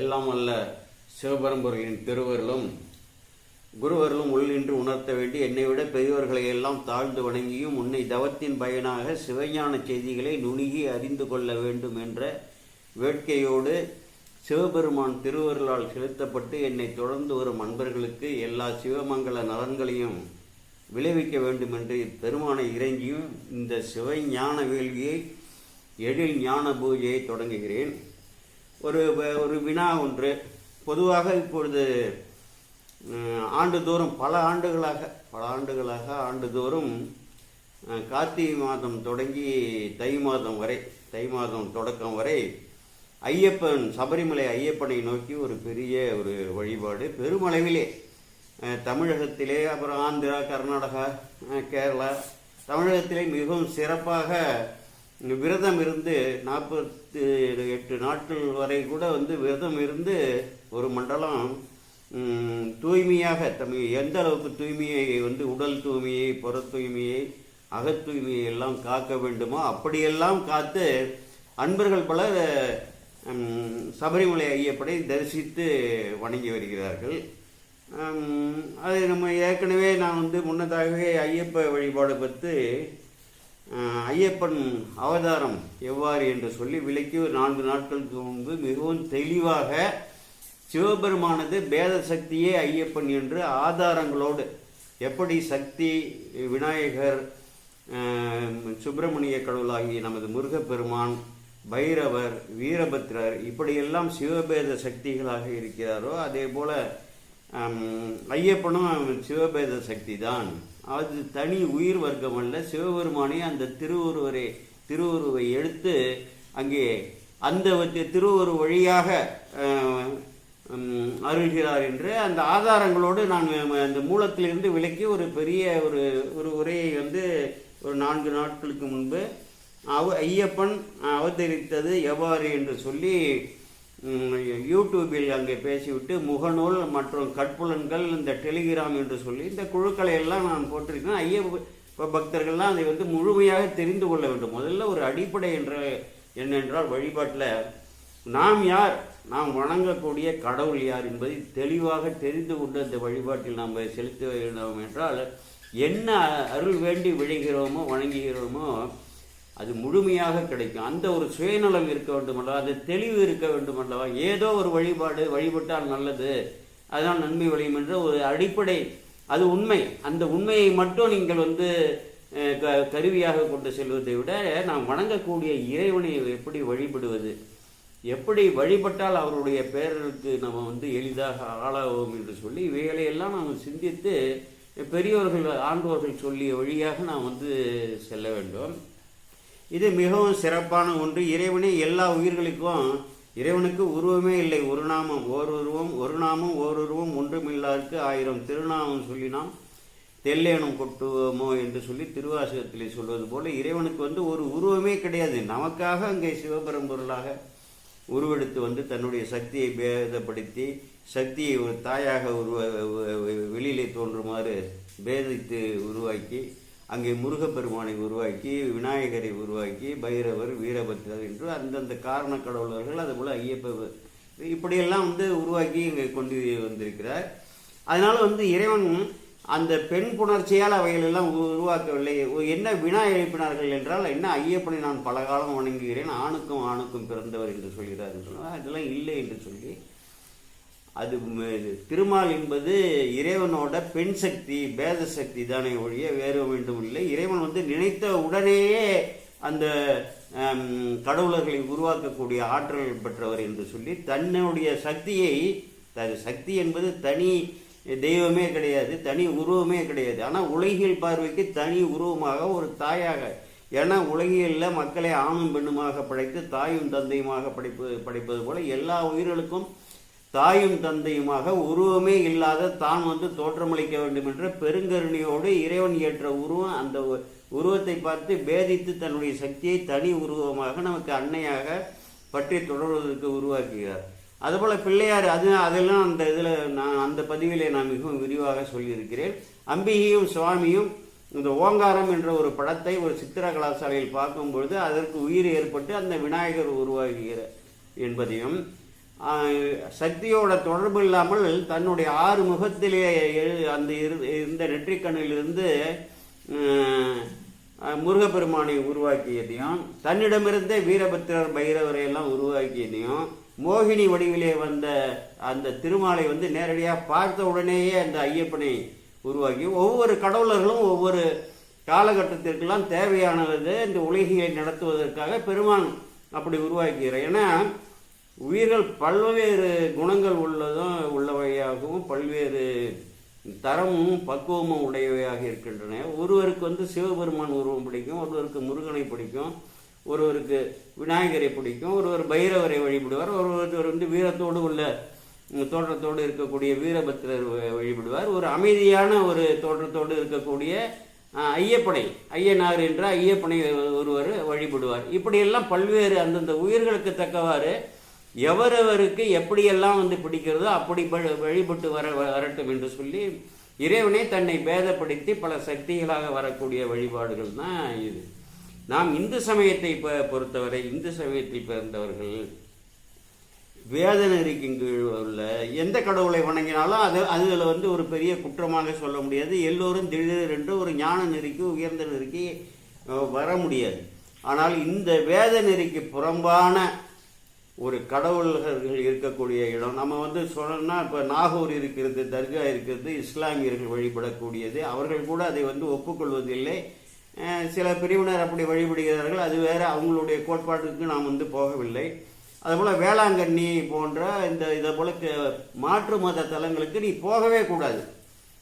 எல்லாம் அல்ல சிவபரம்பொருளின் திருவருளும் குருவர்களும் உள்ளின்று உணர்த்த வேண்டி என்னை விட பெரியவர்களை எல்லாம் தாழ்ந்து வணங்கியும் உன்னை தவத்தின் பயனாக சிவஞான செய்திகளை நுணுகி அறிந்து கொள்ள வேண்டும் என்ற வேட்கையோடு சிவபெருமான் திருவருளால் செலுத்தப்பட்டு என்னை தொடர்ந்து வரும் அன்பர்களுக்கு எல்லா சிவமங்கல நலன்களையும் விளைவிக்க வேண்டும் என்று பெருமானை இறங்கியும் இந்த சிவஞான வேள்வியை எழில் ஞான பூஜையை தொடங்குகிறேன். ஒரு ஒரு வினா ஒன்று. பொதுவாக இப்பொழுது ஆண்டுதோறும் பல ஆண்டுகளாக பல ஆண்டுகளாக ஆண்டுதோறும் கார்த்திகை மாதம் தொடங்கி தை மாதம் வரை தை மாதம் தொடக்கம் வரை ஐயப்பன் சபரிமலை ஐயப்பனை நோக்கி ஒரு பெரிய ஒரு வழிபாடு. பெருமளவிலே தமிழகத்திலே அப்புறம் ஆந்திரா கர்நாடகா கேரளா தமிழகத்திலே மிகவும் சிறப்பாக விரதம் இருந்து நாற்பத்தி எட்டு நாட்கள் வரை கூட வந்து விரதம் இருந்து ஒரு மண்டலம் தூய்மையாக தமிழ் எந்த அளவுக்கு தூய்மையை வந்து உடல் தூய்மையை புற தூய்மையை அகத் தூய்மையை எல்லாம் காக்க வேண்டுமோ அப்படியெல்லாம் காத்து அன்பர்கள் பலர் சபரிமலை ஐயப்படை தரிசித்து வணங்கி வருகிறார்கள். அது நம்ம ஏற்கனவே நான் வந்து முன்னதாகவே ஐயப்ப வழிபாடு பற்றி ஐயப்பன் அவதாரம் எவ்வாறு என்று சொல்லி விளக்கி ஒரு நான்கு நாட்களுக்கு முன்பு மிகவும் தெளிவாக சிவபெருமானது பேத சக்தியே ஐயப்பன் என்று ஆதாரங்களோடு எப்படி சக்தி விநாயகர் சுப்பிரமணிய கடவுளாகிய நமது முருகப்பெருமான் பைரவர் வீரபத்ரர் இப்படியெல்லாம் சிவபேத சக்திகளாக இருக்கிறாரோ அதே போல் ஐயப்பனும் சிவபேத சக்தி தான் அது தனி உயிர் வர்க்கம் அல்ல. சிவபெருமானே அந்த திருவுருவரை திருவுருவை எடுத்து அங்கே அந்த திருவுரு வழியாக அருள்கிறார் என்று அந்த ஆதாரங்களோடு நான் அந்த மூலத்திலிருந்து விலக்கி ஒரு பெரிய ஒரு ஒரு உரையை வந்து ஒரு நான்கு நாட்களுக்கு முன்பு அவ ஐயப்பன் அவதரித்தது எவ்வாறு என்று சொல்லி யூடியூபில் அங்கே பேசிவிட்டு முகநூல் மற்றும் கட்புலன்கள் இந்த டெலிகிராம் என்று சொல்லி இந்த குழுக்களை எல்லாம் நான் போட்டிருக்கேன். ஐயப்ப பக்தர்கள்லாம் அதை வந்து முழுமையாக தெரிந்து கொள்ள வேண்டும். முதல்ல ஒரு அடிப்படை என்ற என்னென்றால் வழிபாட்டில் நாம் யார்? நாம் வணங்கக்கூடிய கடவுள் யார் என்பதை தெளிவாக தெரிந்து கொண்டு அந்த வழிபாட்டில் நாம் செலுத்த வேண்டும் என்றால் என்ன அருள் வேண்டி விழுகிறோமோ வணங்குகிறோமோ அது முழுமையாக கிடைக்கும். அந்த ஒரு சுயநலம் இருக்க வேண்டுமல்லவா? அது தெளிவு இருக்க வேண்டுமல்லவா? ஏதோ ஒரு வழிபாடு வழிபட்டால் நல்லது. அதனால் நன்மை விளையும் என்ற ஒரு அடிப்படை. அது உண்மை. அந்த உண்மையை மட்டும் நீங்கள் வந்து க- கருவியாக கொண்டு செல்வதை விட நாம் வணங்கக்கூடிய இறைவனை எப்படி வழிபடுவது? எப்படி வழிபட்டால் அவருடைய பேரருக்கு நம்ம வந்து எளிதாக ஆளாவோம் என்று சொல்லி இவைகளையெல்லாம் நாம் சிந்தித்து பெரியோர்கள் ஆண்டோர்கள் சொல்லிய வழியாக நாம் வந்து செல்ல வேண்டும். இது மிகவும் சிறப்பான ஒன்று. இறைவனே எல்லா உயிர்களுக்கும் இறைவனுக்கு உருவமே இல்லை. ஒரு நாமம் ஓர் உருவம் ஒரு நாமம் ஓர் உருவம் ஒன்றுமில்லாருக்கு ஆயிரம் திருநாமம் சொல்லினாம் தெல்லேனம் தெல்லேனும் கொட்டுவோமோ என்று சொல்லி திருவாசகத்தில் சொல்வது போல இறைவனுக்கு வந்து ஒரு உருவமே கிடையாது. நமக்காக அங்கே சிவபரம்பொருளாக உருவெடுத்து வந்து தன்னுடைய சக்தியை பேதப்படுத்தி சக்தியை ஒரு தாயாக உருவ வெளியிலே தோன்றுமாறு பேதித்து உருவாக்கி அங்கே முருகப்பெருமானை உருவாக்கி விநாயகரை உருவாக்கி பைரவர் வீரபத்ரர் என்று அந்தந்த காரண கடவுளர்கள் அதுபோல் ஐயப்ப இப்படியெல்லாம் வந்து உருவாக்கி இங்கே கொண்டு வந்திருக்கிறார். அதனால் வந்து இறைவன் அந்த பெண் புணர்ச்சியால் அவைகளெல்லாம் உருவாக்கவில்லை. என்ன வினா எழுப்பினார்கள் என்றால் என்ன ஐயப்பனை நான் பல காலம் வணங்குகிறேன் ஆணுக்கும் ஆணுக்கும் பிறந்தவர் என்று சொல்கிறார். என்று அதெல்லாம் இல்லை என்று சொல்லி அது இது திருமால் என்பது இறைவனோட பெண் சக்தி பேத சக்தி தானே ஒழிய வேறு வேண்டும் இல்லை. இறைவன் வந்து நினைத்த உடனேயே அந்த கடவுளர்களை உருவாக்கக்கூடிய ஆற்றல் பெற்றவர் என்று சொல்லி தன்னுடைய சக்தியை த- சக்தி என்பது தனி தெய்வமே கிடையாது தனி உருவமே கிடையாது. ஆனால் உலகியல் பார்வைக்கு தனி உருவமாக ஒரு தாயாக ஏன்னா உலகியலில் மக்களை ஆணும் பெண்ணுமாக படைத்து தாயும் தந்தையுமாக படைப்பு படைப்பது போல எல்லா உயிர்களுக்கும் தாயும் தந்தையுமாக உருவமே இல்லாத தான் வந்து தோற்றமளிக்க வேண்டும் என்ற பெருங்கருணையோடு இறைவன் ஏற்ற உருவம் அந்த உருவத்தை பார்த்து பேதித்து தன்னுடைய சக்தியை தனி உருவமாக நமக்கு அன்னையாக பற்றி தொடர்வதற்கு உருவாக்குகிறார். அதுபோல் பிள்ளையார் அது அதெல்லாம் அந்த இதில் நான் அந்த பதிவிலே நான் மிகவும் விரிவாக சொல்லியிருக்கிறேன். அம்பிகையும் சுவாமியும் இந்த ஓங்காரம் என்ற ஒரு படத்தை ஒரு சித்திர கலாசாலையில் பார்க்கும் பொழுது அதற்கு உயிர் ஏற்பட்டு அந்த விநாயகர் உருவாகுகிற என்பதையும் சக்தியோட தொடர்பு இல்லாமல் தன்னுடைய ஆறு முகத்திலே அந்த இருந்த நெற்றிக்கண்ணிலிருந்து முருகப்பெருமானை உருவாக்கியதையும் தன்னிடமிருந்தே வீரபத்திரர் பைரவரை எல்லாம் உருவாக்கியதையும் மோகினி வடிவிலே வந்த அந்த திருமாலை வந்து நேரடியாக பார்த்த உடனேயே அந்த ஐயப்பனை உருவாக்கி ஒவ்வொரு கடவுளர்களும் ஒவ்வொரு காலகட்டத்திற்கெல்லாம் தேவையானது இந்த உலகியை நடத்துவதற்காக பெருமான் அப்படி உருவாக்கிறார் ஏன்னா உயிர்கள் பல்வேறு குணங்கள் உள்ளதும் உள்ளவையாகவும் பல்வேறு தரமும் பக்குவமும் உடையவையாக இருக்கின்றன. ஒருவருக்கு வந்து சிவபெருமான் உருவம் பிடிக்கும் ஒருவருக்கு முருகனை பிடிக்கும் ஒருவருக்கு விநாயகரை பிடிக்கும் ஒருவர் பைரவரை வழிபடுவார் ஒருவர் வந்து வீரத்தோடு உள்ள தோற்றத்தோடு இருக்கக்கூடிய வீரபத்திரர் வ- வழிபடுவார். ஒரு அமைதியான ஒரு தோற்றத்தோடு இருக்கக்கூடிய ஐயப்பனை ஐயனார் என்ற ஐயப்பனை ஒருவர் வழிபடுவார். இப்படியெல்லாம் பல்வேறு அந்தந்த உயிர்களுக்கு தக்கவாறு எவரவருக்கு எப்படியெல்லாம் வந்து பிடிக்கிறதோ அப்படி வழிபட்டு வர வரட்டும் என்று சொல்லி இறைவனே தன்னை பேதப்படுத்தி பல சக்திகளாக வரக்கூடிய வழிபாடுகள் தான் இது. நாம் இந்து சமயத்தை ப- பொறுத்தவரை இந்து சமயத்தை பிறந்தவர்கள் வேத நெறிக்கு கீழ் உள்ள எந்த கடவுளை வணங்கினாலும் அது அதில் வந்து ஒரு பெரிய குற்றமாக சொல்ல முடியாது. எல்லோரும் திடீர் என்று ஒரு ஞான நெறிக்கு உயர்ந்த நெறிக்கு வர முடியாது. ஆனால் இந்த வேத நெறிக்கு புறம்பான ஒரு கடவுள்கள் இருக்கக்கூடிய இடம். நம்ம வந்து சொல்லணும்னா இப்போ நாகூர் இருக்கிறது தர்கா இருக்கிறது இஸ்லாமியர்கள் வழிபடக்கூடியது. அவர்கள் கூட அதை வந்து ஒப்புக்கொள்வதில்லை. சில பிரிவினர் அப்படி வழிபடுகிறார்கள். அது வேறு அவங்களுடைய கோட்பாட்டுக்கு நாம் வந்து போகவில்லை. அதுபோல் வேளாங்கண்ணி போன்ற இந்த இதை போல க- மாற்று மத தலங்களுக்கு நீ போகவே கூடாது.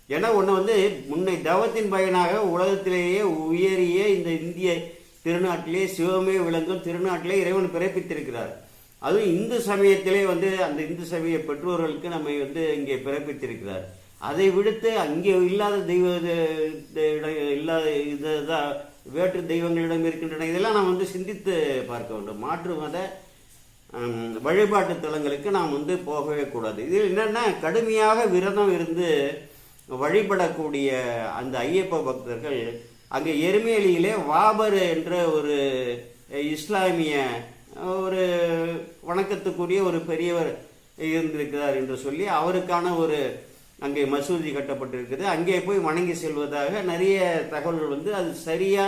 ஏன்னா ஒன்று வந்து முன்னை தவத்தின் பயனாக உலகத்திலேயே உயரிய இந்த இந்திய திருநாட்டிலே சிவமே விளங்கும் திருநாட்டிலே இறைவன் பிறப்பித்திருக்கிறார். அதுவும் இந்து சமயத்திலே வந்து அந்த இந்து சமய பெற்றோர்களுக்கு நம்மை வந்து இங்கே பிறப்பித்திருக்கிறார். அதை விடுத்து அங்கே இல்லாத தெய்வ இடம் இல்லாத இதுதான் வேற்று தெய்வங்களிடம் இருக்கின்றன இதெல்லாம் நாம் வந்து சிந்தித்து பார்க்க வேண்டும். மாற்று மத வழிபாட்டு தலங்களுக்கு நாம் வந்து போகவே கூடாது. இதில் என்னென்னா கடுமையாக விரதம் இருந்து வழிபடக்கூடிய அந்த ஐயப்ப பக்தர்கள் அங்கே எருமேலியிலே வாபர் என்ற ஒரு இஸ்லாமிய ஒரு வணக்கத்துக்குரிய ஒரு பெரியவர் இருந்திருக்கிறார் என்று சொல்லி அவருக்கான ஒரு அங்கே மசூதி கட்டப்பட்டிருக்குது. அங்கே போய் வணங்கி செல்வதாக நிறைய தகவல்கள் வந்து அது சரியா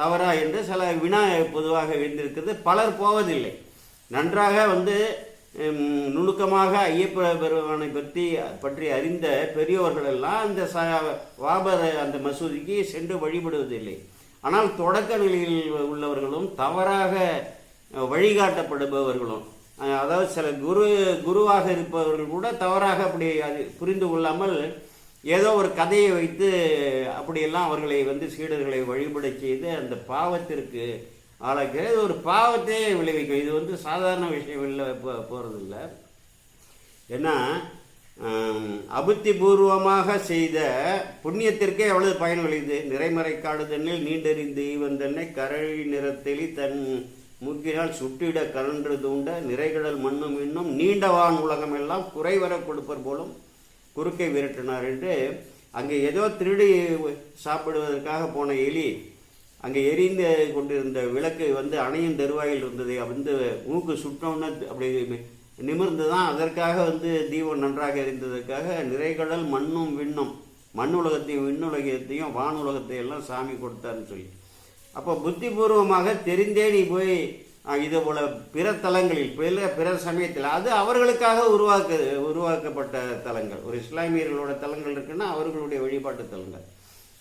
தவறா என்று சில வினா பொதுவாக எழுந்திருக்கிறது பலர் போவதில்லை. நன்றாக வந்து நுணுக்கமாக ஐயப்ப பெருமானை பற்றி பற்றி அறிந்த பெரியவர்கள் எல்லாம் அந்த ச வாபர் அந்த மசூதிக்கு சென்று வழிபடுவதில்லை. ஆனால் தொடக்க நிலையில் உள்ளவர்களும் தவறாக வழிகாட்டப்படுபவர்களும். அதாவது சில குரு குருவாக இருப்பவர்கள் கூட தவறாக அப்படி அது புரிந்து கொள்ளாமல் ஏதோ ஒரு கதையை வைத்து அப்படியெல்லாம் அவர்களை வந்து சீடர்களை வழிபட செய்து அந்த பாவத்திற்கு ஆளாக்கிறது ஒரு பாவத்தையே விளைவிக்கும். இது வந்து சாதாரண விஷயம் இல்லை போகிறது இல்லை ஏன்னா அபுத்தி அபுத்திபூர்வமாக செய்த புண்ணியத்திற்கே எவ்வளவு பயன் விளையுது? நிறைமறை காடுதன்னில் நீண்டறிந்து வந்தன்னை கரழி நிறத்தெளி தன் முக்கினால் சுட்டிட கலன்று தூண்ட நிறைகடல் மண்ணும் இன்னும் நீண்டவான் உலகம் எல்லாம் குறைவர கொடுப்பர் போலும் குறுக்கை விரட்டினார் என்று அங்கே ஏதோ திருடி சாப்பிடுவதற்காக போன எலி அங்கே எரிந்து கொண்டிருந்த விளக்கு வந்து அணையும் தருவாயில் இருந்தது. வந்து மூக்கு சுட்டோன்னு அப்படி நிமிர்ந்து தான் அதற்காக வந்து தீபம் நன்றாக எரிந்ததற்காக நிறைகடல் மண்ணும் விண்ணும் மண் உலகத்தையும் விண்ணுலகத்தையும் வானுலகத்தையும் எல்லாம் சாமி கொடுத்தாருன்னு சொல்லி. அப்போ புத்திபூர்வமாக தெரிந்தே நீ போய் இது போல பிற தலங்களில் பிற பிற சமயத்தில் அது அவர்களுக்காக உருவாக்க உருவாக்கப்பட்ட தலங்கள். ஒரு இஸ்லாமியர்களோட தலங்கள் இருக்குன்னா அவர்களுடைய வழிபாட்டு தலங்கள்.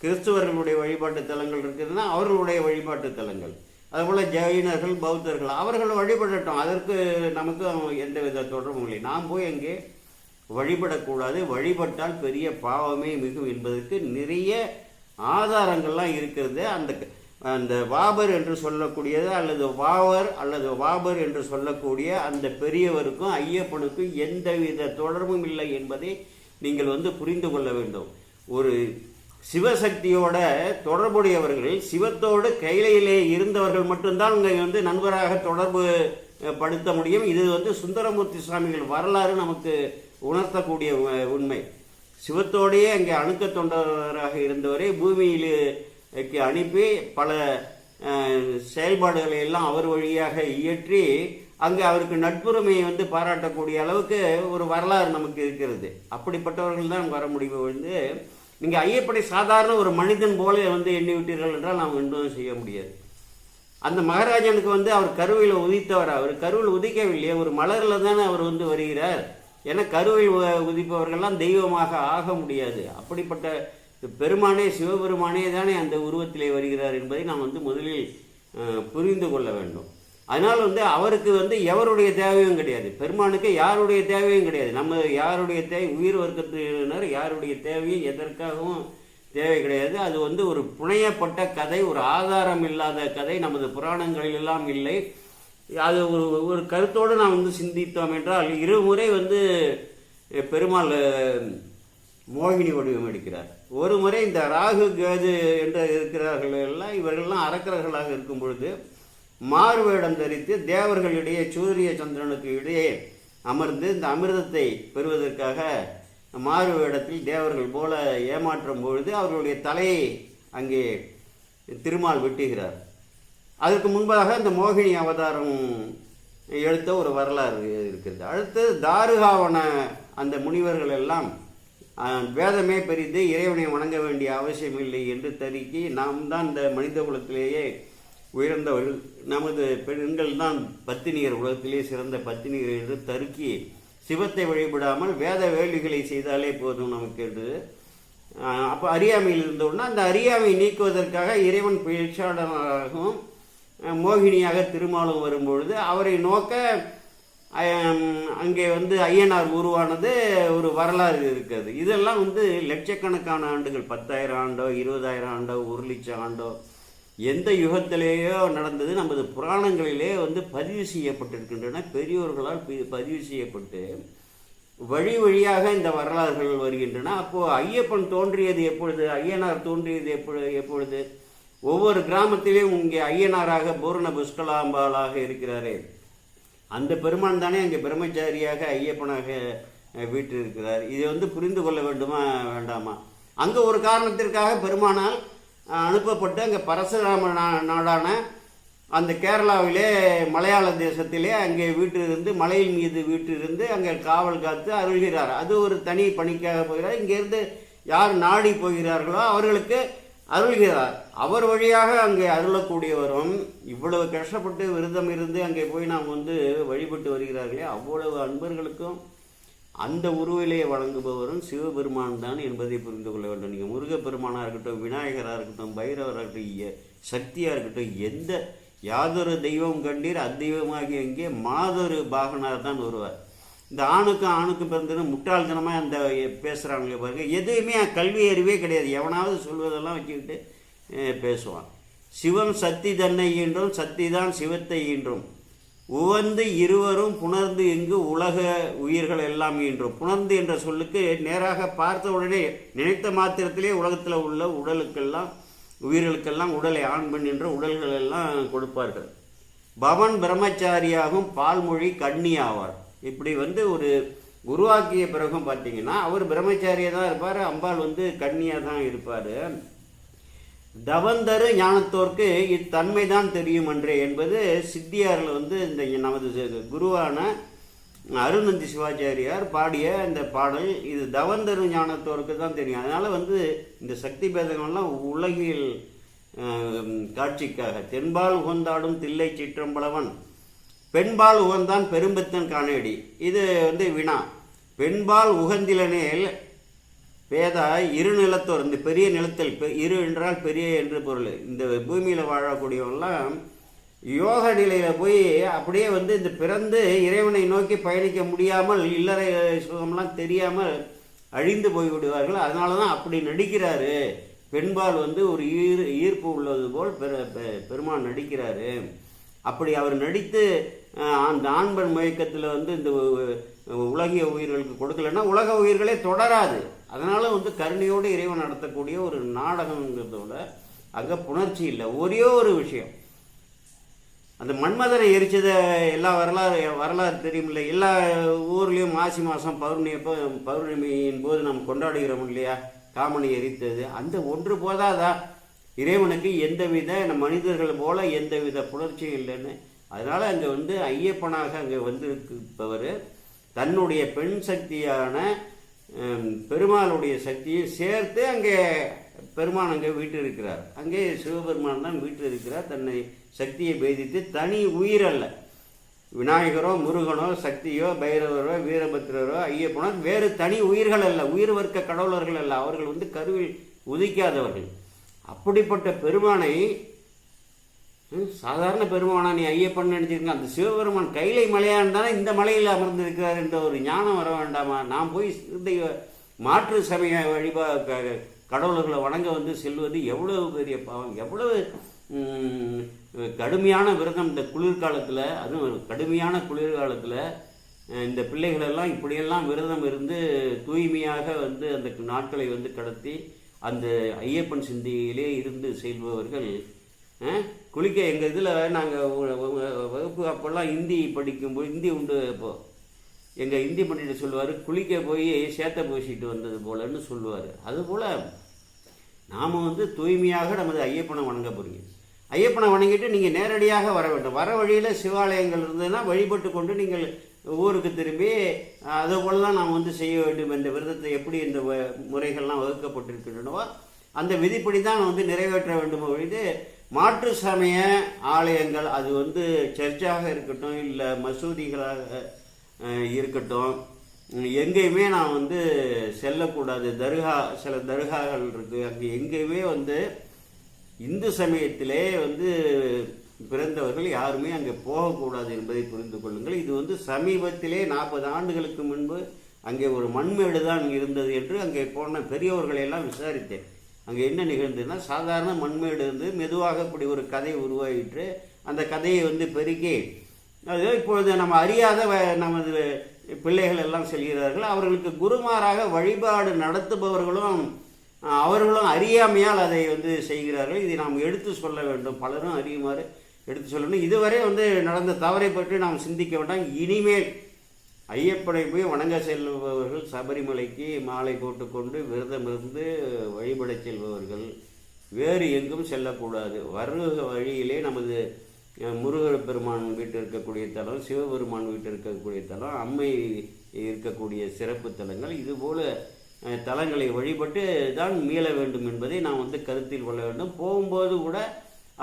கிறிஸ்துவர்களுடைய வழிபாட்டு தலங்கள் இருக்குதுன்னா அவர்களுடைய வழிபாட்டு தலங்கள். அதுபோல் ஜெயினர்கள் பௌத்தர்கள் அவர்கள் வழிபடட்டும். அதற்கு நமக்கு எந்த வித தொடர்பும் இல்லை. நாம் போய் அங்கே வழிபடக்கூடாது. வழிபட்டால் பெரிய பாவமே மிகும் என்பதற்கு நிறைய ஆதாரங்கள்லாம் இருக்கிறது. அந்த அந்த வாபர் என்று சொல்லக்கூடியது அல்லது வாவர் அல்லது வாபர் என்று சொல்லக்கூடிய அந்த பெரியவருக்கும் ஐயப்பனுக்கும் எந்தவித தொடர்பும் இல்லை என்பதை நீங்கள் வந்து புரிந்து கொள்ள வேண்டும். ஒரு சிவசக்தியோட தொடர்புடையவர்கள் சிவத்தோடு கையிலே இருந்தவர்கள் மட்டும்தான் இங்கே வந்து நண்பராக தொடர்பு படுத்த முடியும். இது வந்து சுந்தரமூர்த்தி சுவாமிகள் வரலாறு நமக்கு உணர்த்தக்கூடிய உண்மை. சிவத்தோடையே அங்கே அணுக்க தொண்டராக இருந்தவரை பூமியில் அனுப்பி பல செயல்பாடுகளை எல்லாம் அவர் வழியாக இயற்றி அங்கே அவருக்கு நட்புரிமையை வந்து பாராட்டக்கூடிய அளவுக்கு ஒரு வரலாறு நமக்கு இருக்கிறது. அப்படிப்பட்டவர்கள் தான் வர முடியும் வந்து நீங்கள் ஐயப்படி சாதாரண ஒரு மனிதன் போல வந்து எண்ணி விட்டீர்கள் என்றால் நாம் ஒன்றும் செய்ய முடியாது. அந்த மகாராஜனுக்கு வந்து அவர் கருவில் உதித்தவர் அவர். கருவில் உதிக்கவில்லையே ஒரு மலரில் தானே அவர் வந்து வருகிறார். ஏன்னா கருவில் உ- உதிப்பவர்கள்லாம் தெய்வமாக ஆக முடியாது. அப்படிப்பட்ட பெருமானே சிவபெருமானே தானே அந்த உருவத்திலே வருகிறார் என்பதை நாம் வந்து முதலில் புரிந்து கொள்ள வேண்டும். அதனால் வந்து அவருக்கு வந்து எவருடைய தேவையும் கிடையாது. பெருமானுக்கு யாருடைய தேவையும் கிடையாது. நம்ம யாருடைய தேவை உயிர் வர்க்கத்தினர் யாருடைய தேவையும் எதற்காகவும் தேவை கிடையாது. அது வந்து ஒரு புனையப்பட்ட கதை ஒரு ஆதாரம் இல்லாத கதை. நமது புராணங்களில் எல்லாம் இல்லை. அது ஒரு ஒரு கருத்தோடு நாம் வந்து சிந்தித்தோம் என்றால் இருமுறை வந்து பெருமாள் மோகினி வடிவம் எடுக்கிறார். ஒரு முறை இந்த ராகு கேது என்று இருக்கிறார்கள் எல்லாம் இவர்கள்லாம் அரக்கர்களாக இருக்கும் பொழுது மாறுவேடம் தரித்து தேவர்களிடையே சூரிய சந்திரனுக்கு இடையே அமர்ந்து இந்த அமிர்தத்தை பெறுவதற்காக மாறுவேடத்தில் தேவர்கள் போல ஏமாற்றும் பொழுது அவர்களுடைய தலையை அங்கே திருமால் வெட்டுகிறார். அதற்கு முன்பாக இந்த மோகினி அவதாரம் எடுத்த ஒரு வரலாறு இருக்கிறது. அடுத்து தாருகாவன அந்த முனிவர்கள் எல்லாம் வேதமே பெரிது இறைவனை வணங்க வேண்டிய அவசியம் இல்லை என்று தருக்கி நாம் தான் இந்த மனித குலத்திலேயே உயர்ந்தவர்கள். நமது பெண்கள் தான் பத்தினியர் உலகத்திலே சிறந்த பத்தினியர் என்று தருக்கி சிவத்தை வழிபடாமல் வேத வேள்விகளை செய்தாலே போதும் நமக்கு என்று. அப்போ அறியாமையில் இருந்தோம்னா அந்த அறியாமை நீக்குவதற்காக இறைவன் பேச்சாளராகவும் மோகினியாக திருமாலும் வரும்பொழுது அவரை நோக்க அங்கே வந்து ஐயனார் உருவானது ஒரு வரலாறு இருக்குது இதெல்லாம் வந்து லட்சக்கணக்கான ஆண்டுகள் பத்தாயிரம் ஆண்டோ இருபதாயிரம் ஆண்டோ ஒரு லட்சம் ஆண்டோ எந்த யுகத்திலேயோ நடந்தது நமது புராணங்களிலே வந்து பதிவு செய்யப்பட்டிருக்கின்றன. பெரியோர்களால் பதிவு செய்யப்பட்டு வழி வழியாக இந்த வரலாறுகள் வருகின்றன. அப்போது ஐயப்பன் தோன்றியது எப்பொழுது? ஐயனார் தோன்றியது எப்பொழுது எப்பொழுது? ஒவ்வொரு கிராமத்திலேயும் இங்கே ஐயனாராக பூரண புஷ்கலாம்பாளாக இருக்கிறாரே. அந்த பெருமான் தானே அங்கே பிரம்மச்சாரியாக ஐயப்பனாக வீற்றிருக்கிறார். இதை வந்து புரிந்து கொள்ள வேண்டுமா வேண்டாமா? அங்கே ஒரு காரணத்திற்காக பெருமானால் அனுப்பப்பட்டு அங்கே பரசுராம நா- நாடான அந்த கேரளாவிலே மலையாள தேசத்திலே அங்கே வீட்டிலிருந்து மலையின் மீது வீட்டிலிருந்து அங்கே காவல் காத்து அருள்கிறார். அது ஒரு தனி பணிக்காக போகிறார். இங்கேருந்து யார் நாடி போகிறார்களோ அவர்களுக்கு அருள்கிறார். அவர் வழியாக அங்கே அருளக்கூடியவரும் இவ்வளவு கஷ்டப்பட்டு விரதம் இருந்து அங்கே போய் நாம் வந்து வழிபட்டு வருகிறார்களே அவ்வளவு அன்பர்களுக்கும் அந்த உருவிலே வழங்குபவரும் சிவபெருமான் தான் என்பதை புரிந்து கொள்ள வேண்டும். நீங்கள் முருகப்பெருமானாக இருக்கட்டும் விநாயகராக இருக்கட்டும் பைரவராக இருக்கட்டும் சக்தியாக இருக்கட்டும் எந்த யாதொரு தெய்வம் கண்டீர் அத்தெய்வமாகி அங்கே மாதொரு பாகனார் தான் வருவார். இந்த ஆணுக்கும் ஆணுக்கும் பிறந்தது முட்டாள்தனமாக அந்த பேசுகிறாங்களே பாருங்க. எதுவுமே கல்வி அறிவே கிடையாது. எவனாவது சொல்வதெல்லாம் வச்சுக்கிட்டு பேசுவான். சிவம் சக்தி தன்னை ஈன்றும் சக்தி தான் சிவத்தை ஈன்றும். உவந்து இருவரும் புணர்ந்து இங்கு உலக உயிர்கள் எல்லாம் ஈன்றும். புணர்ந்து என்ற சொல்லுக்கு நேராக பார்த்த உடனே நினைத்த மாத்திரத்திலே உலகத்தில் உள்ள உடலுக்கெல்லாம் உயிர்களுக்கெல்லாம் உடலை ஆண் பெண் என்ற உடல்கள் எல்லாம் கொடுப்பார்கள். பவன் பிரம்மச்சாரியாகும் பால்மொழி கண்ணி ஆவார் இப்படி வந்து ஒரு உருவாக்கிய பிறகும் பார்த்தீங்கன்னா அவர் பிரம்மச்சாரியாக தான் இருப்பார் அம்பாள் வந்து கன்னியாக தான் இருப்பார். தவந்தரு ஞானத்தோர்க்கு இத்தன்மை தான் தெரியும் என்றே என்பது சித்தியாரில் வந்து இந்த நமது குருவான அருணந்தி சிவாச்சாரியார் பாடிய இந்த பாடல். இது தவந்தரு ஞானத்தோருக்கு தான் தெரியும். அதனால் வந்து இந்த சக்தி பேதங்கள்லாம் உலகில் காட்சிக்காக. தென்பால் உகந்தாடும் தில்லை சிற்றம்பலவன். பெண்பால் உகந்தான் பெரும்பத்தன் காணேடி. இது வந்து வினா. பெண்பால் உகந்திலனேல் பேதா இரு நிலத்தோர் இந்த பெரிய நிலத்தில் பெ- இரு என்றால் பெரிய என்று பொருள். இந்த பூமியில் வாழக்கூடியவங்களாம் யோக நிலையில் போய் அப்படியே வந்து இந்த பிறந்து இறைவனை நோக்கி பயணிக்க முடியாமல் இல்லறை சுகம்லாம் தெரியாமல் அழிந்து போய் விடுவார்கள் அதனால தான் அப்படி நடிக்கிறாரு. பெண்பால் வந்து ஒரு ஈர் ஈர்ப்பு உள்ளது போல் பெரு பெருமான் நடிக்கிறாரு. அப்படி அவர் நடித்து அந்த ஆண்பன் மயக்கத்தில் வந்து இந்த உலகிய உயிர்களுக்கு கொடுக்கலன்னா உலக உயிர்களே தொடராது. அதனால் வந்து கருணையோடு இறைவன் நடத்தக்கூடிய ஒரு நாடகங்கிறதோட அங்கே புணர்ச்சி இல்லை. ஒரே ஒரு விஷயம். அந்த மன்மதனை எரிச்சதை எல்லா வரலாறு வரலாறு தெரியுமில்ல? எல்லா ஊர்லேயும் மாசி மாதம் பௌர்ணமி பௌர்ணமியின் போது நம்ம கொண்டாடுகிறோம் இல்லையா? காமனை எரித்தது. அந்த ஒன்று போதாதா? இறைவனுக்கு எந்தவித மனிதர்கள் போல எந்தவித புணர்ச்சியும் இல்லைன்னு அதனால் அங்கே வந்து ஐயப்பனாக அங்கே வந்திருப்பவர். தன்னுடைய பெண் சக்தியான பெருமாளுடைய சக்தியை சேர்த்து அங்கே பெருமான் அங்கே வீட்டு இருக்கிறார் அங்கே சிவபெருமான் தான் வீட்டு இருக்கிறார் தன்னை சக்தியை பேதித்து தனி உயிர் அல்ல விநாயகரோ முருகனோ சக்தியோ பைரவரோ வீரபத்ரரோ ஐயப்பனோ வேறு தனி உயிர்கள் அல்ல. உயிர் வர்க்க கடவுளர்கள் அல்ல. அவர்கள் வந்து கருவில் உதிக்காதவர்கள். அப்படிப்பட்ட பெருமானை சாதாரண பெருமானா நீ ஐயப்பன் நினைச்சிருக்க அந்த சிவபெருமான் கைலை மலையான் தானே இந்த மலையில் அமர்ந்திருக்கிறார் என்ற ஒரு ஞானம் வர வேண்டாமா? நான் போய் இந்த மாற்று சமய வழிபா க- கடவுளர்களை வணங்க வந்து செல்வது எவ்வளவு பெரிய பாவம்? எவ்வளவு கடுமையான விரதம் இந்த குளிர்காலத்தில் அதுவும் கடுமையான குளிர்காலத்தில் இந்த பிள்ளைகளெல்லாம் இப்படியெல்லாம் விரதம் இருந்து தூய்மையாக வந்து அந்த நாட்களை வந்து கடத்தி அந்த ஐயப்பன் சிந்தையிலே இருந்து செல்பவர்கள் குளிக்க எங்கள் இதில் நாங்கள் வகுப்பு அப்போல்லாம் ஹிந்தி படிக்கும்போது ஹிந்தி உண்டு இப்போது எங்கள் ஹிந்தி பண்டிதர் சொல்லுவார் குளிக்க போய் சேத்தை பூசிட்டு வந்தது போலன்னு சொல்லுவார். அதுபோல் நாம் வந்து தூய்மையாக நமது ஐயப்பனை வணங்க போகிறீங்க ஐயப்பனை வணங்கிட்டு நீங்கள் நேரடியாக வர வேண்டும். வர வழியில் சிவாலயங்கள் இருந்ததுன்னா வழிபட்டு கொண்டு நீங்கள் ஊருக்கு திரும்பி அதை போலலாம் நாம் வந்து செய்ய வேண்டும். இந்த விரதத்தை எப்படி இந்த வ- முறைகள்லாம் வகுக்கப்பட்டிருக்கின்றனவோ அந்த விதிப்படி தான் வந்து நிறைவேற்ற வேண்டும் அப்படின்னு மாற்று சமய ஆலயங்கள் அது வந்து சர்ச்சாக இருக்கட்டும் இல்லை மசூதிகளாக இருக்கட்டும் எங்கேயுமே நான் வந்து செல்லக்கூடாது. தர்கா சில தர்காக்கள் இருக்குது அங்கே எங்கேயுமே வந்து இந்து சமயத்திலே வந்து பிறந்தவர்கள் யாருமே அங்கே போகக்கூடாது என்பதை புரிந்து கொள்ளுங்கள். இது வந்து சமீபத்திலே நாற்பது ஆண்டுகளுக்கு முன்பு அங்கே ஒரு மண்மேடு தான் இருந்தது என்று அங்கே போன பெரியவர்களையெல்லாம் விசாரித்தேன். அங்கே என்ன நிகழ்ந்ததுன்னா சாதாரண மண்மேடு இருந்து மெதுவாக இப்படி ஒரு கதை உருவாகிட்டு அந்த கதையை வந்து பெருக்கி அது இப்பொழுது நம்ம அறியாத வ- நமது பிள்ளைகள் எல்லாம் செல்கிறார்கள். அவர்களுக்கு குருமாராக வழிபாடு நடத்துபவர்களும் அவர்களும் அறியாமையால் அதை வந்து செய்கிறார்கள். இதை நாம் எடுத்து சொல்ல வேண்டும். பலரும் அறியுமாறு எடுத்து சொல்லணும். இதுவரை வந்து நடந்த தவறை பற்றி நாம் சிந்திக்க வேண்டாம். இனிமேல் ஐயப்பனை போய் வணங்க செல்பவர்கள் சபரிமலைக்கு மாலை போட்டுக்கொண்டு விரதம் இருந்து வழிபட செல்பவர்கள். வேறு எங்கும் செல்லக்கூடாது. வருக வழியிலே நமது முருகர் பெருமான் வீட்டு இருக்கக்கூடிய தலம் சிவபெருமான் வீட்டு இருக்கக்கூடிய தலம் அம்மை இருக்கக்கூடிய சிறப்பு தலங்கள். இதுபோல் தலங்களை வழிபட்டு தான் மீள வேண்டும் என்பதை நாம் வந்து கருத்தில் கொள்ள வேண்டும். போகும்போது கூட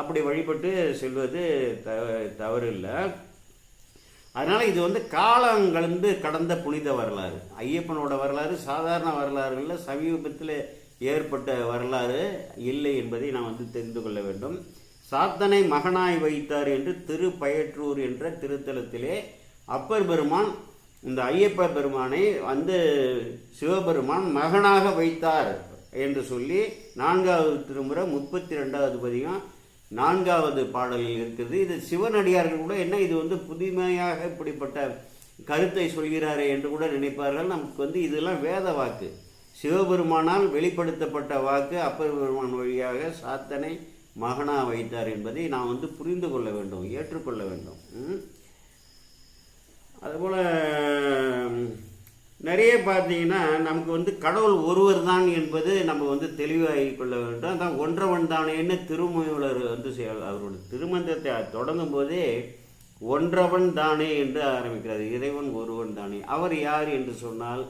அப்படி வழிபட்டு செல்வது த தவறில்லை. அதனால் இது வந்து காலங்கலந்து கடந்த புனித வரலாறு. ஐயப்பனோட வரலாறு சாதாரண வரலாறுகளில் சமீபத்தில் ஏற்பட்ட வரலாறு இல்லை என்பதை நாம் வந்து தெரிந்து கொள்ள வேண்டும். சாத்தனை மகனாய் வைத்தார் என்று திருப்பயற்றூர் என்ற திருத்தலத்திலே அப்பர் பெருமான் இந்த ஐயப்ப பெருமானை வந்து சிவபெருமான் மகனாக வைத்தார் என்று சொல்லி நான்காவது திருமுறை முப்பத்தி ரெண்டாவது பதிகம் நான்காவது பாடலில் இருக்குது. இது சிவனடியார்கள் கூட என்ன இது வந்து புதுமையாக இப்படிப்பட்ட கருத்தை சொல்கிறாரே என்று கூட நினைப்பார்கள். நமக்கு வந்து இதெல்லாம் வேத வாக்கு. சிவபெருமானால் வெளிப்படுத்தப்பட்ட வாக்கு அப்பெருமான் வழியாக சாத்தனை மகனாக வைத்தார் என்பதை நாம் வந்து புரிந்து கொள்ள வேண்டும் ஏற்றுக்கொள்ள வேண்டும். அதுபோல் நிறைய பார்த்தீங்கன்னா நமக்கு வந்து கடவுள் ஒருவர் தான் என்பது நம்ம வந்து தெளிவாகி கொள்ள வேண்டும். அதான் ஒன்றவன் தானேன்னு திருமூலர் வந்து அவரோட திருமந்தத்தை தொடங்கும் போதே ஒன்றவன் தானே என்று ஆரம்பிக்கிறது இறைவன் ஒருவன் தானே. அவர் யார் என்று சொன்னால்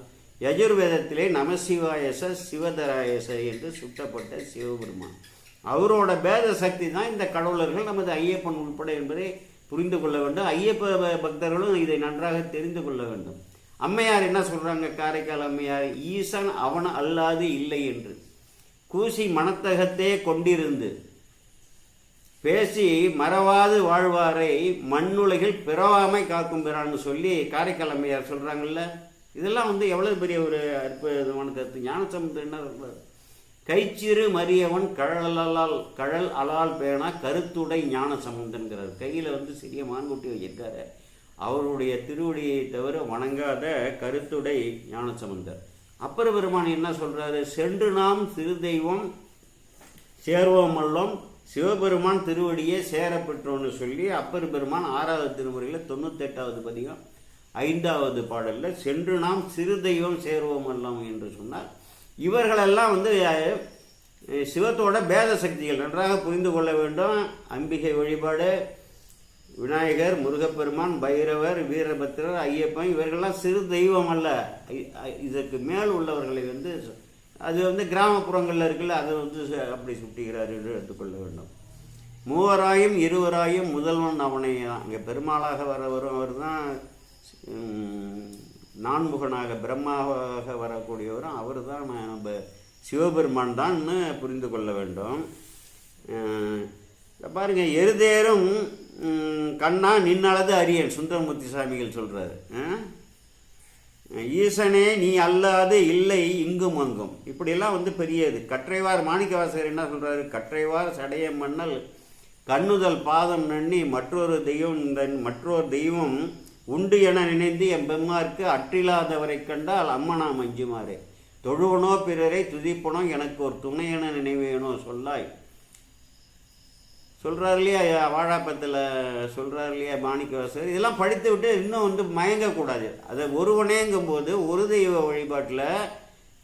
யஜுர்வேதத்திலே நமசிவாயச சிவதராயச என்று சுட்டப்பட்ட சிவபெருமான். அவரோட பேத சக்தி தான் இந்த கடவுளர்கள் நமது ஐயப்பன் உட்பட என்பதை புரிந்து கொள்ள வேண்டும். ஐயப்ப பக்தர்களும் இதை நன்றாக தெரிந்து கொள்ள வேண்டும். அம்மையார் என்ன சொல்கிறாங்க காரைக்கால் அம்மையார் ஈசன் அவன் அல்லாது இல்லை என்று. கூசி மனத்தகத்தே கொண்டிருந்து பேசி மறவாது வாழ்வாரை மண்ணுலகில் பிறவாமை காக்கும் பிறான்னு சொல்லி காரைக்கால் அம்மையார் சொல்கிறாங்கல்ல இதெல்லாம் வந்து எவ்வளவு பெரிய ஒரு அற்புதமான கருத்து. ஞானசம்பந்தம் என்ன சொல்றாரு? கைச்சிறு மரியவன் கழலால் கழல் அலால் பேனா கருத்துடை ஞானசம்பந்தன்கிறார் கையில் வந்து சிறிய மான்குட்டி வச்சிருக்காரு. அவருடைய திருவடியை தவிர வணங்காத கருத்துடை ஞான சம்பந்தர் அப்பர் பெருமான் என்ன சொல்றாரு? சென்று நாம் சிறு தெய்வம் சேர்வோமல்லோம் சிவபெருமான் திருவடியே சேரப்பெற்றோன்னு சொல்லி அப்பர் பெருமான் ஆறாவது திருமுறையில் தொண்ணூத்தெட்டாவது பதிகம் ஐந்தாவது பாடலில் சென்று நாம் சிறு தெய்வம் சேர்வோமல்லோம் என்று சொன்னார். இவர்களெல்லாம் வந்து சிவத்தோட பேத சக்திகள் நன்றாக புரிந்து கொள்ள வேண்டும். அம்பிகை வழிபாடு விநாயகர் முருகப்பெருமான் பைரவர் வீரபத்திரர் ஐயப்பன் இவர்கள்லாம் சிறு தெய்வம் அல்ல. இதற்கு மேல் உள்ளவர்களை வந்து அது வந்து கிராமப்புறங்களில் இருக்குல்ல அதை வந்து அப்படி சுட்டுகிறார் என்று எடுத்துக்கொள்ள வேண்டும். மூவராயும் இருவராயும் முதல்வன் அவனை தான். இங்கே பெருமாளாக வர வரும் அவர் தான் நான்முகனாக பிரம்மாவாக வரக்கூடியவரும் அவர் தான் நம்ம சிவபெருமான் தான்னு புரிந்து கொள்ள வேண்டும். பாருங்கள் எருதேரும் கண்ணா நின்னளது அரியன் சுந்தரமூர்த்தி சாமிகள் சொல்கிறாரு ஈசனே நீ அல்லாது இல்லை இங்கும் அங்கும். இப்படியெல்லாம் வந்து பெரியது. கற்றைவார் மாணிக்கவாசகர் என்ன சொல்கிறாரு கற்றைவார் சடைய மன்னல் கண்ணுதல் பாதம் நண்ணி மற்றொரு தெய்வம் தன்- மற்றொரு தெய்வம் உண்டு என நினைந்து என் பெம்மார்க்கு அற்றில்லாதவரை கண்டால் அம்மனா மஞ்சுமாறே. தொழுவனோ பிறரை துதிப்பனோ எனக்கு ஒரு துணை என நினைவேனோ சொல்லாய். சொல்கிறார் இல்லையா வாழாப்பத்தில் சொல்கிறார் இல்லையா மாணிக்கவாசர் இதெல்லாம் படித்து விட்டு இன்னும் வந்து மயங்கக்கூடாது அதை ஒருவனேங்கும்போது ஒரு தெய்வ வழிபாட்டில்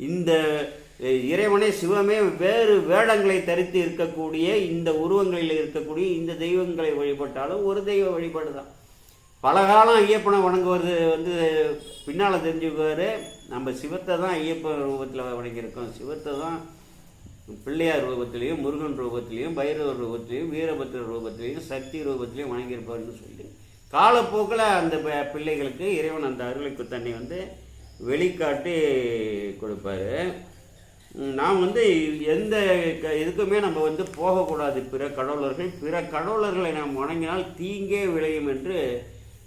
இந்த இறைவனே சிவமே வேறு வேடங்களை தரித்து இருக்கக்கூடிய இந்த உருவங்களில் இருக்கக்கூடிய இந்த தெய்வங்களை வழிபட்டாலும் ஒரு தெய்வ வழிபாடு தான். பல காலம் ஐயப்பனை வணங்குவது வந்து பின்னால் தெரிஞ்சுக்குவார். நம்ம சிவத்தை தான் ஐயப்பன் ரூபத்தில் வணங்கியிருக்கோம். சிவத்தை தான் பிள்ளையார் ரூபத்திலையும் முருகன் ரூபத்திலையும் பைரவர் ரூபத்திலையும் வீரபத்திர ரூபத்திலையும் சக்தி ரூபத்திலையும் வணங்கியிருப்பார்னு சொல்லி காலப்போக்கில் அந்த ப- பிள்ளைகளுக்கு இறைவன் அந்த அருளுக்கு தன்னை வந்து வெளிக்காட்டி கொடுப்பாரு. நாம் வந்து எந்த க- இதுக்குமே நம்ம வந்து போகக்கூடாது. பிற கடவுளர்கள் பிற கடவுளர்களை நாம் வணங்கினால் தீங்கே விளையும் என்று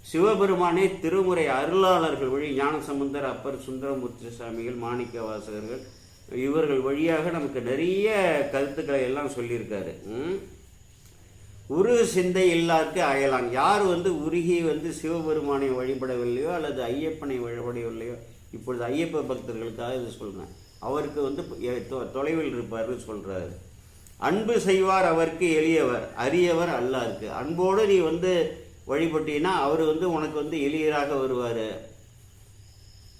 சிவபெருமானே திருமுறை அருளாளர்கள் வழி ஞானசமுந்தர் அப்பர் சுந்தரமூர்த்தி சுவாமிகள் மாணிக்க வாசகர்கள் இவர்கள் வழியாக நமக்கு நிறைய கருத்துக்களை எல்லாம் சொல்லியிருக்காரு. உரு சிந்தை இல்லாருக்கு அயலான். யார் வந்து உருகி வந்து சிவபெருமானை வழிபடவில்லையோ அல்லது ஐயப்பனை வழிபடவில்லையோ இப்பொழுது ஐயப்ப பக்தர்களுக்காக இது சொல்கிறேன் அவருக்கு வந்து தொ- தொலைவில் இருப்பார்னு சொல்கிறாரு அன்பு செய்வார் அவருக்கு எளியவர் அரியவர் அல்லாருக்கு. அன்போடு நீ வந்து வழிபட்டீங்கன்னா அவர் வந்து உனக்கு வந்து எளியராக வருவார்.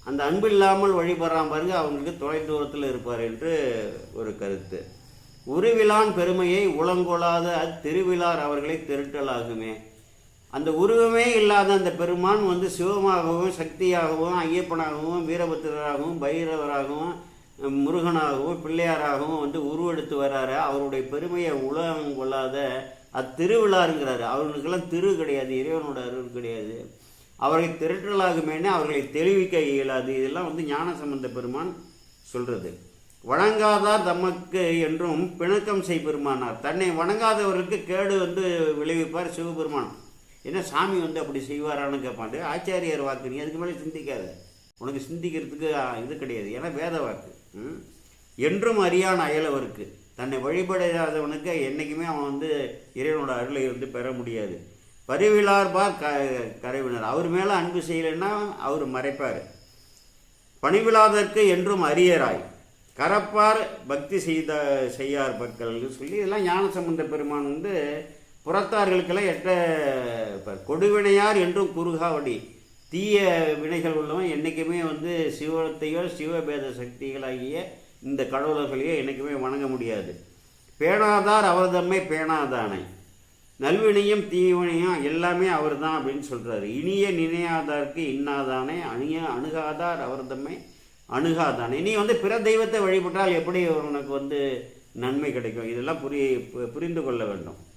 அந்த அன்பு இல்லாமல் வழிபடுறான் பாருங்க அவங்களுக்கு தொலைதூரத்தில் இருப்பார் என்று ஒரு கருத்து. உருவிலான் பெருமையை உளங்கொள்ளாத அத்திருவிழார் அவர்களை திருட்டலாகுமே. அந்த உருவமே இல்லாத அந்த பெருமான் வந்து சிவமாகவும் சக்தியாகவும் ஐயப்பனாகவும் வீரபத்திரராகவும் பைரவராகவும் முருகனாகவும் பிள்ளையாராகவும் வந்து உருவெடுத்து வராரு. அவருடைய பெருமையை உலகம் கொள்ளாத அத்திருவிழாருங்கிறாரு அவர்களுக்கெல்லாம் திரு கிடையாது இறைவனோட அருள் கிடையாது. அவர்கள் திரட்டலாகுமேனே அவர்களை தெளிவிக்க இயலாது. இதெல்லாம் வந்து ஞான சம்பந்த பெருமான் சொல்கிறது வணங்காதார் தமக்கு என்றும் பிணக்கம் செய் பெருமானார். தன்னை வணங்காதவர்களுக்கு கேடு வந்து விளைவிப்பார் சிவபெருமான். என்ன சாமி வந்து அப்படி செய்வாரான்னு கேட்பாண்டு ஆச்சாரியார் வாக்கு நீ அதுக்கு மேலே சிந்திக்காத. உனக்கு சிந்திக்கிறதுக்கு இது கிடையாது. ஏன்னா வேத வாக்கு. ம்? என்றும் அறியான் அயலவருக்கு. தன்னை வழிபடாதவனுக்கு என்றைக்குமே அவன் வந்து இறைவனோட அருளை வந்து பெற முடியாது. பரிவிழார்பார் க கரைவினர். அவர் மேலே அன்பு செய்யலைன்னா அவர் மறைப்பார். பணிவிழாதற்கு என்றும் அரியராய். கரப்பார் பக்தி செய்த செய்யார் பற்கள் சொல்லி இதெல்லாம் ஞானசம்பந்த பெருமான் வந்து புறத்தார்களுக்கெல்லாம் எட்ட இப்போ கொடுவினையார் என்றும் குறுகாவடி. தீய வினைகள் உள்ளவன் என்றைக்குமே வந்து சிவத்தையோ சிவபேத சக்திகளாகிய இந்த கடவுளர்களையோ என்றைக்குமே வணங்க முடியாது. பேணாதார் அவர் தம்மை பேணாதானை. நல்வினையும் தீவினையும் எல்லாமே அவர் தான் அப்படின்னு சொல்கிறாரு இனிய நினையாதார்க்கு இன்னாதானே அணிய அணுகாதார் அவர் தம்மை அணுகாதானே. நீ வந்து பிற தெய்வத்தை வழிபட்டால் எப்படி உனக்கு வந்து நன்மை கிடைக்கும்? இதெல்லாம் புரிய பு- புரிந்து கொள்ள வேண்டும்.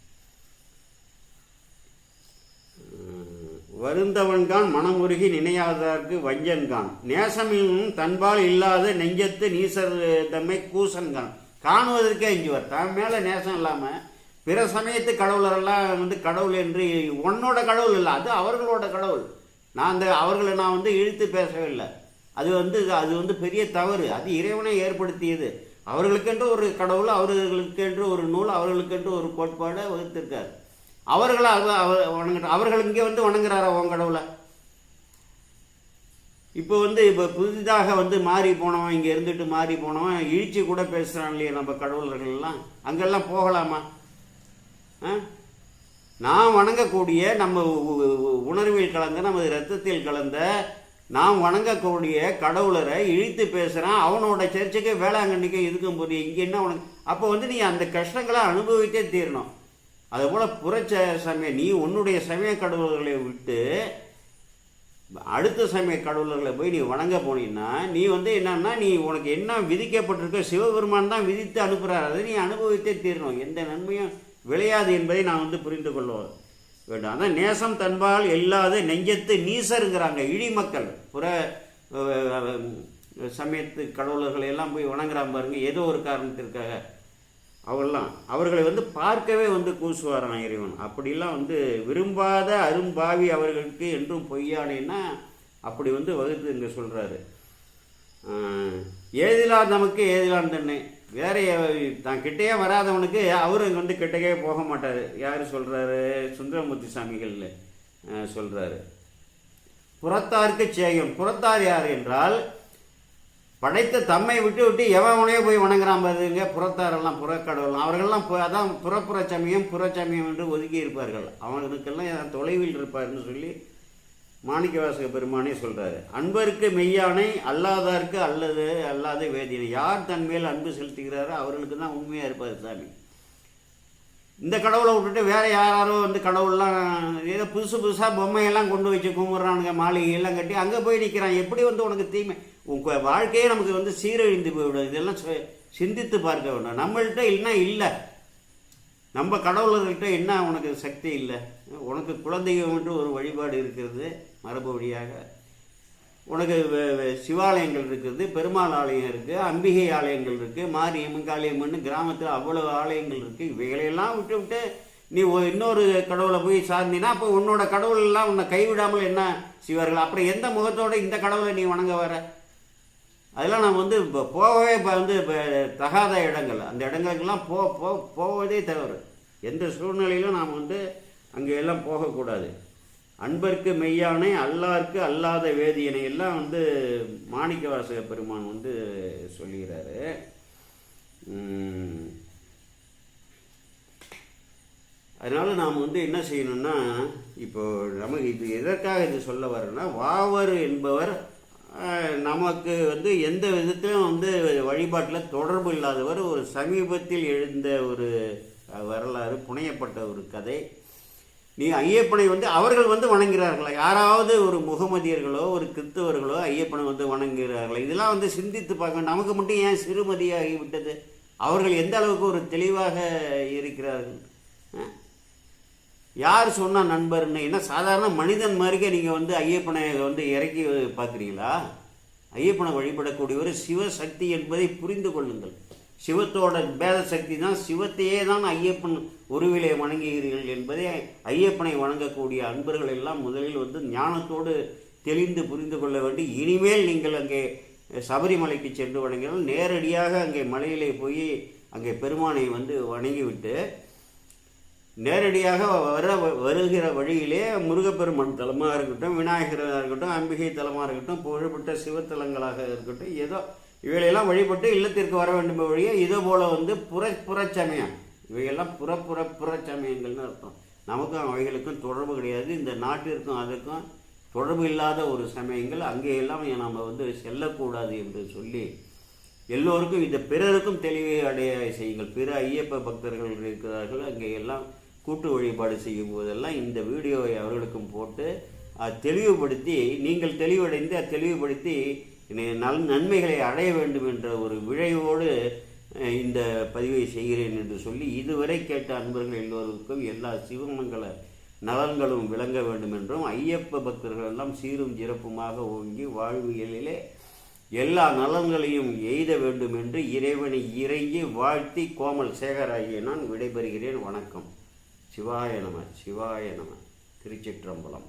வருந்தவன்கான் மனமுருகி நினையாதார்க்கு வஞ்சன்கான் நேசமின் தன்பால் இல்லாத நெஞ்சத்து நீசர் தம்மை கூசன்கான் காணுவதற்கே அஞ்சுவார் தன் மேலே நேசம் இல்லாமல் பிற சமயத்து கடவுளரெல்லாம் வந்து கடவுள் என்று உன்னோட கடவுள் இல்லை அது அவர்களோட கடவுள். நான் அந்த அவர்களை நான் வந்து இழுத்து பேசவில்லை. அது வந்து அது வந்து பெரிய தவறு. அது இறைவனை ஏற்படுத்தியது. அவர்களுக்கென்று ஒரு கடவுள் அவர்களுக்கென்று ஒரு நூல் அவர்களுக்கென்று ஒரு கோட்பாடை வகுத்திருக்கார். அவர்களை அவ- அவர் வணங்குற அவர்கள் இங்கே வந்து வணங்குறாரா உன் கடவுளை? இப்போ வந்து இப்போ புதிதாக வந்து மாறி போனவன் இங்கே இருந்துட்டு மாறி போனவன் இழிச்சு கூட பேசுகிறான் இல்லையா நம்ம கடவுளர்கள் எல்லாம் அங்கெல்லாம் போகலாமா? நாம் வணங்கக்கூடிய நம்ம உணர்வில் கலந்த நமது ரத்தத்தில் கலந்த நாம் வணங்கக்கூடிய கடவுளரை இழித்து பேசுகிறான் அவனோட சர்ச்சுக்கு வேளாங்கண்ணிக்கு இதுக்கும் போது இங்கே என்ன உனக்கு? அப்போ வந்து நீ அந்த கஷ்டங்களை அனுபவித்தே தீரணும். அதுபோல் புறச்ச சமய நீ உன்னுடைய சமய கடவுளர்களை விட்டு அடுத்த சமய கடவுளர்களை போய் நீ வணங்க போனீங்கன்னா நீ வந்து என்னன்னா நீ உனக்கு என்ன விதிக்கப்பட்டிருக்க சிவபெருமான் தான் விதித்து அனுப்புகிறார் அதை நீ அனுபவித்தே தீரணும். எந்த நன்மையும் விளையாது என்பதை நான் வந்து புரிந்து கொள்ள வேண்டும். அதான் நேசம் தன்பால் இல்லாத நெஞ்சத்து நீசருங்கிறாங்க இழி மக்கள். புற சமயத்து கடவுளர்கள் எல்லாம் போய் வணங்குறான் பாருங்க ஏதோ ஒரு காரணத்திற்காக. அவெல்லாம் அவர்களை வந்து பார்க்கவே வந்து கூசுவாரான் இறைவன். அப்படிலாம் வந்து விரும்பாத அரும்பாவி அவர்களுக்கு என்றும் பொய்யானேன்னா அப்படி வந்து வகுத்து இங்கே சொல்கிறாரு ஏதிலா நமக்கு ஏதிலான் தன்னை. வேற தான் கிட்டேயே வராதவனுக்கு அவரு இங்கே வந்து கிட்டக்கே போக மாட்டார். யார் சொல்கிறாரு சுந்தரமூர்த்தி சாமிகள் சொல்கிறாரு புறத்தாருக்கு சேயம் புறத்தார் யார் என்றால் படைத்த தம்மை விட்டு விட்டு எவனே போய் வணங்குறான் பாருங்க. புறத்தாரெல்லாம் புறக்கடவுள் அவர்கள்லாம் அதான் புறப்புற சமயம் புறச்சமயம் என்று ஒதுக்கி இருப்பார்கள் அவனுக்கெல்லாம் தொலைவில் இருப்பார்னு சொல்லி மாணிக்கவாசக பெருமானே சொல்கிறாரு அன்பருக்கு மெய்யானை அல்லாதாருக்கு அல்லது அல்லாத வேதியனை. யார் தன் மேல் அன்பு செலுத்துகிறாரோ அவர்களுக்கு தான் உண்மையாக இருப்பார் சாமி. இந்த கடவுளை விட்டுட்டு வேற யாராரோ வந்து கடவுள்லாம் ஏதோ புதுசு புதுசாக பொம்மையெல்லாம் கொண்டு வச்சு கும்பிட்றானுங்க மாளிகையெல்லாம் கட்டி அங்கே போய் நிற்கிறான் எப்படி வந்து உனக்கு தீமை? உங்க வாழ்க்கையே நமக்கு வந்து சீரழிந்து போய்விடும். இதெல்லாம் சிந்தித்து பார்க்க வேண்டும். நம்மள்கிட்ட இல்லைன்னா இல்லை? நம்ம கடவுளர்கள்ட்ட என்ன உனக்கு சக்தி இல்லை? உனக்கு குலதெய்வம் என்று ஒரு வழிபாடு இருக்கிறது. மரபு வழியாக உனக்கு சிவாலயங்கள் இருக்குது பெருமாள் ஆலயம் இருக்குது அம்பிகை ஆலயங்கள் இருக்குது மாரியம்மன் காளியம்மன் கிராமத்தில் அவ்வளோ ஆலயங்கள் இருக்குது இவைகளையெல்லாம் விட்டு விட்டு நீ ஒ- இன்னொரு கடவுளை போய் சார்ந்தினா அப்போ உன்னோட கடவுள் எல்லாம் உன்னை கைவிடாமல் என்ன செய்வார்கள்? அப்புறம் எந்த முகத்தோட இந்த கடவுளை நீ வணங்க வர? அதெல்லாம் நம்ம வந்து இப்போ போகவே இப்போ வந்து இப்போ தகாத இடங்கள். அந்த இடங்களுக்கெல்லாம் போ போ போவதே தவறு. எந்த சூழ்நிலையிலும் நாம் வந்து அங்கே எல்லாம் போகக்கூடாது. அன்பருக்கு மெய்யானை அல்லாருக்கு அல்லாத வேதியனை எல்லாம் வந்து மாணிக்கவாசக பெருமான் வந்து சொல்லுகிறாரு அதனால் அதனால நாம் வந்து என்ன செய்யணும்னா இப்போ நமக்கு இது எதற்காக இது சொல்ல வரேன்னா வாவர் என்பவர் நமக்கு வந்து எந்த விதத்திலும் வந்து வழிபாட்டில் தொடர்பு இல்லாதவர் ஒரு சமீபத்தில் எழுந்த ஒரு வரலாறு புனையப்பட்ட ஒரு கதை. நீ ஐயப்பனை வந்து அவர்கள் வந்து வணங்குகிறார்களா? யாராவது ஒரு முகமதியர்களோ ஒரு கிறிஸ்தவர்களோ ஐயப்பனை வந்து வணங்குகிறார்களா? இதெல்லாம் வந்து சிந்தித்து பார்க்க நமக்கு மட்டும் ஏன் சிறுமதியாகி விட்டது? அவர்கள் எந்த அளவுக்கு ஒரு தெளிவாக இருக்கிறார்கள்? யார் சொன்னால் நண்பர்னு? என்ன சாதாரண மனிதன் மாதிரிக்கே நீங்கள் வந்து ஐயப்பனை வந்து இறக்கி பார்க்குறீங்களா? ஐயப்பனை வழிபடக்கூடிய ஒரு சிவசக்தி என்பதை புரிந்து கொள்ளுங்கள். சிவத்தோட பேத சக்தி தான் சிவத்தையே தான் ஐயப்பன் உருவிலே வணங்குகிறீர்கள் என்பதே ஐயப்பனை வணங்கக்கூடிய அன்பர்கள் எல்லாம் முதலில் வந்து ஞானத்தோடு தெளிந்து புரிந்து கொள்ள வேண்டி இனிமேல் நீங்கள் அங்கே சபரிமலைக்கு சென்று வணங்கினால் நேரடியாக அங்கே மலையிலே போய் அங்கே பெருமானை வந்து வணங்கிவிட்டு நேரடியாக வர வருகிற வழியிலே முருகப்பெருமான் தலமாக இருக்கட்டும் விநாயகராக இருக்கட்டும் அம்பிகை தலமாக இருக்கட்டும் புகழ்பெற்ற சிவத்தலங்களாக இருக்கட்டும் ஏதோ இவைகளெல்லாம் வழிபட்டு இல்லத்திற்கு வர வேண்டும் வழியே இதே போல வந்து புற புறச்சமயம். இவையெல்லாம் புற புற புறச்சமயங்கள்னு அர்த்தம். நமக்கும் அவைகளுக்கும் தொடர்பு கிடையாது. இந்த நாட்டிற்கும் அதுக்கும் தொடர்பு இல்லாத ஒரு சமயங்கள். அங்கே எல்லாம் வந்து செல்லக்கூடாது என்று சொல்லி எல்லோருக்கும் இந்த பிறருக்கும் தெளிவை அடைய செய்யுங்கள். பிற ஐயப்ப பக்தர்கள் இருக்கிறார்கள். அங்கே எல்லாம் கூட்டு வழிபாடு செய்யும் போதெல்லாம் இந்த வீடியோவை அவர்களுக்கும் போட்டு தெளிவுபடுத்தி நீங்கள் தெளிவடைந்து அதை தெளிவுபடுத்தி நல் நன்மைகளை அடைய வேண்டும் என்ற ஒரு விழைவோடு இந்த பதிவை செய்கிறேன் என்று சொல்லி இதுவரை கேட்ட அன்பர்கள் எல்லோருக்கும் எல்லா சிவமங்கல நலன்களும் விளங்க வேண்டும் என்றும் ஐயப்ப பக்தர்கள் எல்லாம் சீரும் சிறப்புமாக ஓங்கி வாழ்வியலிலே எல்லா நலன்களையும் எய்த வேண்டும் என்று இறைவனை இறங்கி வாழ்த்தி கோமல் சேகராகிய நான் விடைபெறுகிறேன். வணக்கம். சிவாய நம சிவாய நம. திருச்சிற்றம்பலம்.